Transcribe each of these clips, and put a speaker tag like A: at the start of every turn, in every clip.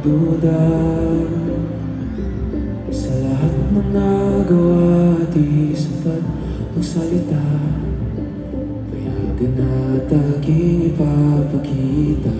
A: duda Sa lahat ng nagawa Di sapat ang salita. Kaya ganat aking ipapakita.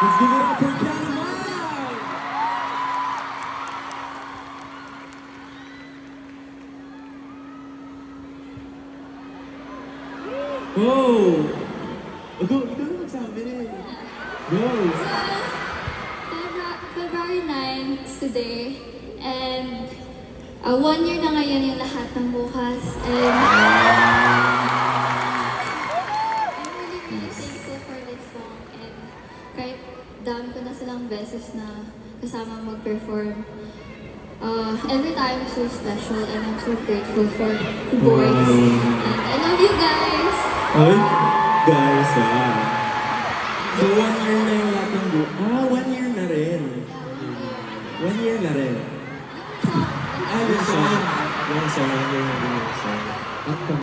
A: Let's give it up for Kiana Mai! Oh! Ikaw, ikaw na magsabi eh. Go!
B: February, February 9 is today, and uh, one year na ngayon yung lahat ng bukas. And na silang beses na kasama mag-perform, uh, every time is so special and I'm so grateful for the boys. And I love you guys!
A: Ay, guys ah. So one year na yung lahat ng bu- Ah, one year na rin. One year na rin. Ah, yung song. Yung song, yung song.